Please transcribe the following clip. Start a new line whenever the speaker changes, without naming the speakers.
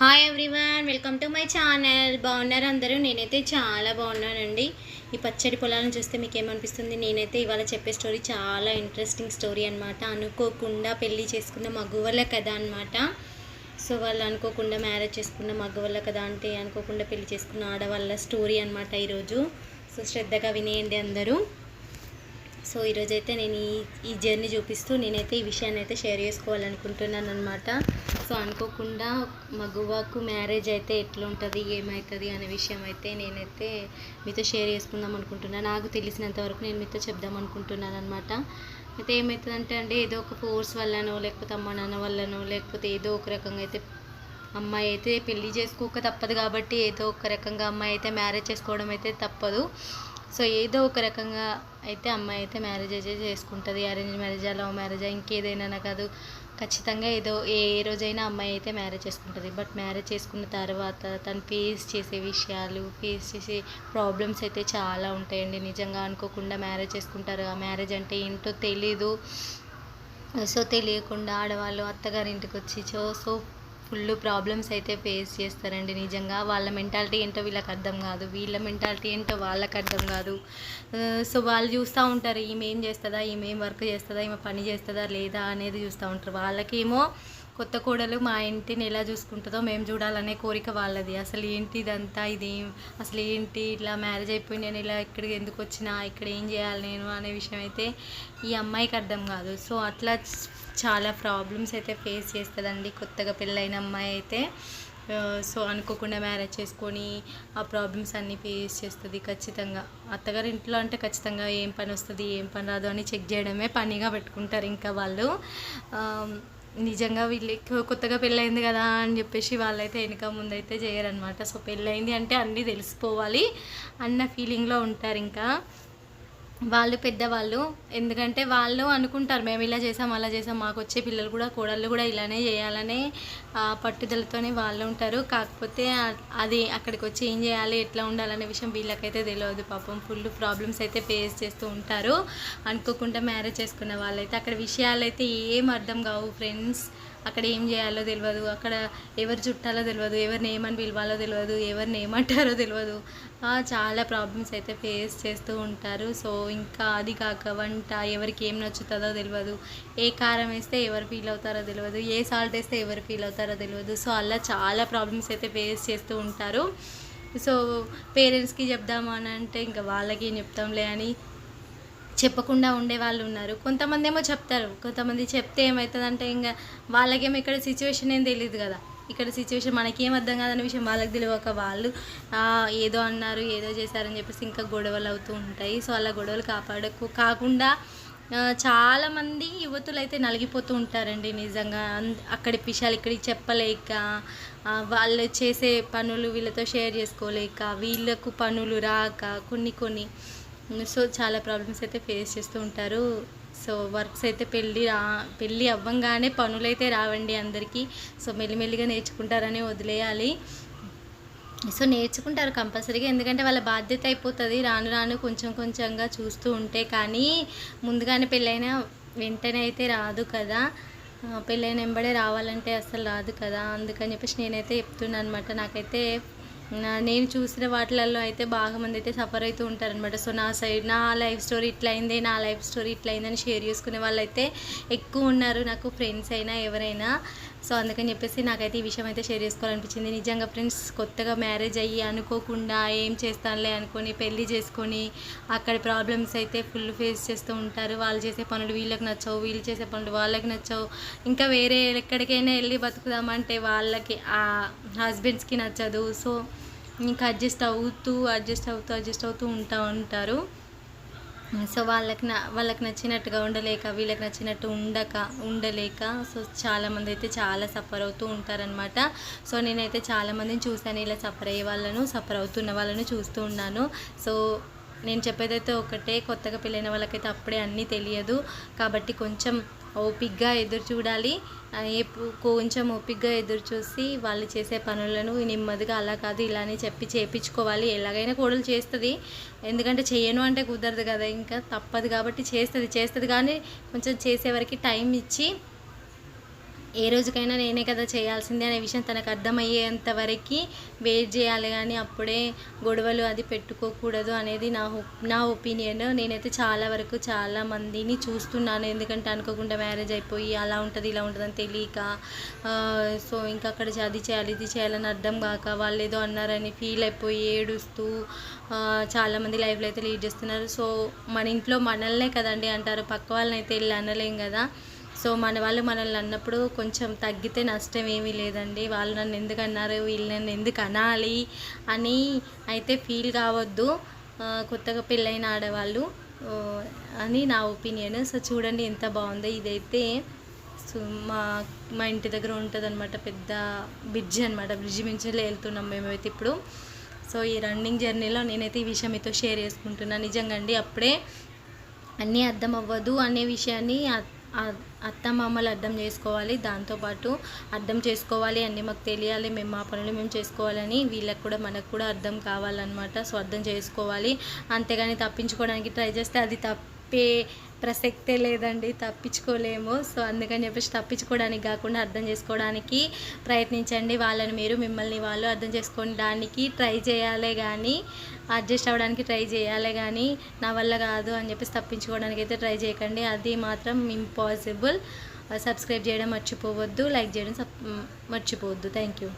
Hi everyone welcome to my channel బాగున్నారు అందరూ? నేనైతే చాలా బాగున్నానండి. ఈ పచ్చడి పొలాలను చూస్తే మీకు ఏమనిపిస్తుంది నేనైతే ఇవాళ చెప్పే స్టోరీ చాలా ఇంట్రెస్టింగ్ స్టోరీ అనమాట అనుకోకుండా పెళ్ళి చేసుకున్న మగువల కథ అనమాట సో వాళ్ళు అనుకోకుండా మ్యారేజ్ చేసుకున్న మగవల్ల కదా అంటే అనుకోకుండా పెళ్ళి చేసుకున్న ఆడవాళ్ళ స్టోరీ అనమాట ఈరోజు. సో శ్రద్ధగా వినేయండి అందరూ. సో ఈరోజైతే నేను ఈ ఈ జర్నీ చూపిస్తూ నేనైతే ఈ విషయాన్ని అయితే షేర్ చేసుకోవాలనుకుంటున్నాను అనమాట సో అనుకోకుండా మగువకు మ్యారేజ్ అయితే ఎట్లుంటుంది ఏమవుతుంది అనే విషయం అయితే నేనైతే మీతో షేర్ చేసుకుందాం అనుకుంటున్నాను నాకు తెలిసినంత వరకు నేను మీతో చెప్దాం అనుకుంటున్నాను అనమాట అయితే ఏమవుతుందంటే అండి ఏదో ఒక ఫోర్స్ వల్లనో లేకపోతే అమ్మ నాన్న వల్లనో లేకపోతే ఏదో ఒక రకంగా అయితే అమ్మాయి అయితే పెళ్ళి చేసుకోక తప్పదు కాబట్టి ఏదో ఒక రకంగా అమ్మాయి అయితే మ్యారేజ్ చేసుకోవడం అయితే తప్పదు. సో ఏదో ఒక రకంగా అయితే అమ్మాయి అయితే మ్యారేజ్ అయితే చేసుకుంటుంది. అరేంజ్ మ్యారేజా లవ్ మ్యారేజా ఇంకేదైనా కాదు. ఖచ్చితంగా ఏదో ఏ రోజైనా అమ్మాయి అయితే మ్యారేజ్ చేసుకుంటుంది. బట్ మ్యారేజ్ చేసుకున్న తర్వాత తను ఫేస్ చేసే విషయాలు ఫేస్ చేసే ప్రాబ్లమ్స్ అయితే చాలా ఉంటాయండి. నిజంగా అనుకోకుండా మ్యారేజ్ చేసుకుంటారు. ఆ మ్యారేజ్ అంటే ఏంటో తెలీదు. సో తెలియకుండా ఆడవాళ్ళు అత్తగారి ఇంటికి వచ్చి సో సో ఫుల్ ప్రాబ్లమ్స్ అయితే ఫేస్ చేస్తారండి. నిజంగా వాళ్ళ మెంటాలిటీ ఏంటో వీళ్ళకి అర్థం కాదు. వీళ్ళ మెంటాలిటీ ఏంటో వాళ్ళకి అర్థం కాదు. సో వాళ్ళు చూస్తూ ఉంటారు ఈమె ఏం చేస్తుందా ఈమె ఏం వర్క్ చేస్తుందా ఈమె పని చేస్తుందా లేదా అనేది చూస్తూ ఉంటారు. వాళ్ళకేమో కొత్త కోడలు మా ఇంటిని ఎలా చూసుకుంటుందో మేము చూడాలనే కోరిక వాళ్ళది. అసలు ఏంటి ఇదంతా? ఇది అసలు ఏంటి? ఇట్లా మ్యారేజ్ అయిపోయి నేను ఇలా ఇక్కడికి ఎందుకు వచ్చినా? ఇక్కడ ఏం చేయాలి నేను? అనే విషయం అయితే ఈ అమ్మాయికి అర్థం కాదు. సో అట్లా చాలా ప్రాబ్లమ్స్ అయితే ఫేస్ చేస్తుందండి కొత్తగా పెళ్ళైన అమ్మాయి అయితే. సో అనుకోకుండా మ్యారేజ్ చేసుకొని ఆ ప్రాబ్లమ్స్ అన్నీ ఫేస్ చేస్తుంది ఖచ్చితంగా. అత్తగారి ఇంట్లో అంటే ఖచ్చితంగా ఏం పని వస్తుంది ఏం పని రాదు అని చెక్ చేయడమే పనిగా పెట్టుకుంటారు ఇంకా వాళ్ళు. నిజంగా వీళ్ళకి కొత్తగా పెళ్ళయింది కదా అని చెప్పేసి వాళ్ళైతే వెనుక ముందైతే చేయరనమాట సో పెళ్ళయింది అంటే అన్నీ తెలిసిపోవాలి అన్న ఫీలింగ్లో ఉంటారు ఇంకా. వాళ్ళు పెద్దవాళ్ళు ఎందుకంటే వాళ్ళు అనుకుంటారు మేము ఇలా చేసాం అలా చేసాం మాకు వచ్చే పిల్లలు కూడా కోడళ్ళు కూడా ఇలానే చేయాలనే పట్టుదలతోనే వాళ్ళు ఉంటారు. కాకపోతే అది అక్కడికి వచ్చి ఏం చేయాలి ఎట్లా ఉండాలనే విషయం వీళ్ళకైతే తెలియదు పాపం. ఫుల్ ప్రాబ్లమ్స్ అయితే ఫేస్ చేస్తూ ఉంటారు. అనుకోకుండా మ్యారేజ్ చేసుకున్న వాళ్ళైతే అక్కడ విషయాలు అయితే ఏం అర్థం కావు. ఫ్రెండ్స్ అక్కడ ఏం చేయాలో తెలియదు. అక్కడ ఎవరు చుట్టాలో తెలియదు ఎవరిని ఏమని పిలవాలో తెలియదు ఎవరిని ఏమంటారో తెలియదు. చాలా ప్రాబ్లమ్స్ అయితే ఫేస్ చేస్తూ ఉంటారు. సో ఇంకా అది కాక వంట ఎవరికి ఏం నచ్చుతుందో తెలియదు ఏ కారం వేస్తే ఎవరు ఫీల్ అవుతారో తెలియదు ఏ సాల్ట్ వేస్తే ఎవరు ఫీల్ అవుతారో తెలియదు సో అలా చాలా ప్రాబ్లమ్స్ అయితే ఫేస్ చేస్తూ ఉంటారు. సో పేరెంట్స్కి చెప్దాము అని అంటే ఇంకా వాళ్ళకి ఏం చెప్తాంలే అని చెప్పకుండా ఉండే వాళ్ళు ఉన్నారు. కొంతమంది ఏమో చెప్తారు. కొంతమంది చెప్తే ఏమవుతుందంటే ఇంకా వాళ్ళకేమో ఇక్కడ సిచ్యువేషన్ ఏం తెలియదు కదా. ఇక్కడ సిచ్యువేషన్ మనకేం అర్థం కాదనే విషయం వాళ్ళకి తెలియక వాళ్ళు ఏదో అన్నారు ఏదో చేశారని చెప్పేసి ఇంకా గొడవలు అవుతూ ఉంటాయి. సో అలా గొడవలు కాపాడకు కాకుండా చాలామంది యువతులు అయితే నలిగిపోతూ ఉంటారండి నిజంగా. అక్కడి విషయాలు ఇక్కడికి చెప్పలేక వాళ్ళు చేసే పనులు వీళ్ళతో షేర్ చేసుకోలేక వీళ్ళకు పనులు రాక కొన్ని కొన్ని సో చాలా ప్రాబ్లమ్స్ అయితే ఫేస్ చేస్తూ ఉంటారు. సో వర్క్స్ అయితే పెళ్ళి రా పెళ్ళి అవ్వంగానే పనులైతే రావండి అందరికీ. సో మెల్లిమెల్లిగా నేర్చుకుంటారని వదిలేయాలి. సో నేర్చుకుంటారు కంపల్సరీగా ఎందుకంటే వాళ్ళ బాధ్యత అయిపోతుంది. రాను రాను కొంచెం కొంచెంగా చూస్తూ ఉంటే కానీ ముందుగానే పెళ్ళైన వెంటనే అయితే రాదు కదా. పెళ్ళైన వెంబడే రావాలంటే అసలు రాదు కదా. అందుకని చెప్పేసి నేనైతే చెప్తున్నాను అనమాట నాకైతే నేను చూసిన వాటిలలో అయితే బాగా మంది అయితే సఫర్ అవుతూ ఉంటారనమాట సో నా సైడ్ నా లైఫ్ స్టోరీ ఇట్లా అయింది నా లైఫ్ స్టోరీ ఇట్లా అయిందని షేర్ చేసుకునే వాళ్ళు అయితే ఎక్కువ ఉన్నారు నాకు ఫ్రెండ్స్ అయినా ఎవరైనా. సో అందుకని చెప్పేసి నాకైతే ఈ విషయం అయితే షేర్ చేసుకోవాలనిపించింది. నిజంగా ఫ్రెండ్స్ కొత్తగా మ్యారేజ్ అయ్యి అనుకోకుండా ఏం చేస్తానులే అనుకొని పెళ్ళి చేసుకొని అక్కడ ప్రాబ్లమ్స్ అయితే ఫుల్ ఫేస్ చేస్తూ ఉంటారు. వాళ్ళు చేసే పనులు వీళ్ళకి నచ్చవు వీళ్ళు చేసే పనులు వాళ్ళకి నచ్చవు. ఇంకా వేరే ఎక్కడికైనా వెళ్ళి బతుకుదామంటే వాళ్ళకి ఆ హస్బెండ్స్కి నచ్చదు. సో ఇంకా అడ్జస్ట్ అవుతూ అడ్జస్ట్ అవుతూ అడ్జస్ట్ అవుతూ ఉంటా ఉంటారు. సో వాళ్ళకి వాళ్ళకి నచ్చినట్టుగా ఉండలేక వీళ్ళకి నచ్చినట్టు ఉండక ఉండలేక సో చాలామంది అయితే చాలా సఫర్ అవుతూ ఉంటారనమాట సో నేనైతే చాలామందిని చూశాను ఇలా సఫర్ అయ్యే వాళ్ళను సఫర్ అవుతున్న వాళ్ళను చూస్తూ ఉన్నాను. సో నేను చెప్పేదైతే ఒకటే కొత్తగా పెళ్ళైన వాళ్ళకైతే అప్పుడే అన్నీ తెలియదు. కాబట్టి కొంచెం ఓపిక్గా ఎదురు చూడాలి. కొంచెం ఓపిక్గా ఎదురు చూసి వాళ్ళు చేసే పనులను నెమ్మదిగా అలా కాదు ఇలానే చెప్పి చేయించుకోవాలి ఎలాగైనా కోడలు చేస్తుంది. ఎందుకంటే చేయను అంటే కుదరదు కదా. ఇంకా తప్పదు కాబట్టి చేస్తుంది. చేస్తుంది కానీ కొంచెం చేసేవరకు టైం ఇచ్చి ఏ రోజుకైనా నేనే కదా చేయాల్సిందే అనే విషయం తనకు అర్థమయ్యేంత వరకు వెయిట్ చేయాలి. కానీ అప్పుడే గొడవలు అది పెట్టుకోకూడదు అనేది నా నా ఒపీనియన్ నేనైతే చాలా వరకు చాలా మందిని చూస్తున్నాను. ఎందుకంటే అనుకోకుండా మ్యారేజ్ అయిపోయి అలా ఉంటుంది ఇలా ఉంటుంది అని తెలియక సో ఇంకా అక్కడ అది చేయాలి ఇది చేయాలని అర్థం కాక వాళ్ళు ఏదో అన్నారని ఫీల్ అయిపోయి ఏడుస్తూ చాలామంది లైఫ్లో అయితే లీడ్ చేస్తున్నారు. సో మన ఇంట్లో మనల్నే కదండి అంటారు. పక్క వాళ్ళని అయితే వెళ్ళి అనలేం కదా. సో మన వాళ్ళు మనల్ని అన్నప్పుడు కొంచెం తగ్గితే నష్టం ఏమీ లేదండి. వాళ్ళు నన్ను ఎందుకు అన్నారు? వీళ్ళు నన్ను ఎందుకు అనాలి? అని అయితే ఫీల్ కావద్దు. కొత్తగా పెళ్ళైన ఆడవాళ్ళు. అని నా ఒపీనియన్. సో చూడండి ఎంత బాగుందో. ఇదైతే సో మా మా ఇంటి దగ్గర ఉంటుంది అనమాట పెద్ద బ్రిడ్జ్ అనమాట బ్రిడ్జ్ మించి వెళ్తున్నాం మేమైతే ఇప్పుడు. సో ఈ రన్నింగ్ జర్నీలో నేనైతే ఈ విషయం మీతో షేర్ చేసుకుంటున్నాను నిజంగా అండి అప్పుడే అన్నీ అర్థం అవ్వదు అనే విషయాన్ని అత్త మామలు అర్థం చేసుకోవాలి దాంతోపాటు అర్థం చేసుకోవాలి అన్నీ మాకు తెలియాలి మేము మా పనులు మేము చేసుకోవాలని వీళ్ళకి కూడా మనకు కూడా అర్థం కావాలన్నమాట సో అర్థం చేసుకోవాలి. అంతేగాని తప్పించుకోవడానికి ట్రై చేస్తే అది తప్పే ప్రసక్తే లేదండి తప్పించుకోలేము. సో అందుకని చెప్పేసి తప్పించుకోవడానికి కాకుండా అర్థం చేసుకోవడానికి ప్రయత్నించండి. వాళ్ళని మీరు మిమ్మల్ని వాళ్ళు అర్థం చేసుకోవడానికి ట్రై చేయాలి కానీ అడ్జస్ట్ అవ్వడానికి ట్రై చేయాలి కానీ నా వల్ల కాదు అని చెప్పేసి తప్పించుకోవడానికి అయితే ట్రై చేయకండి. అది మాత్రం ఇంపాసిబుల్. సబ్స్క్రైబ్ చేయడం మర్చిపోవద్దు లైక్ చేయడం మర్చిపోవద్దు. Thank you.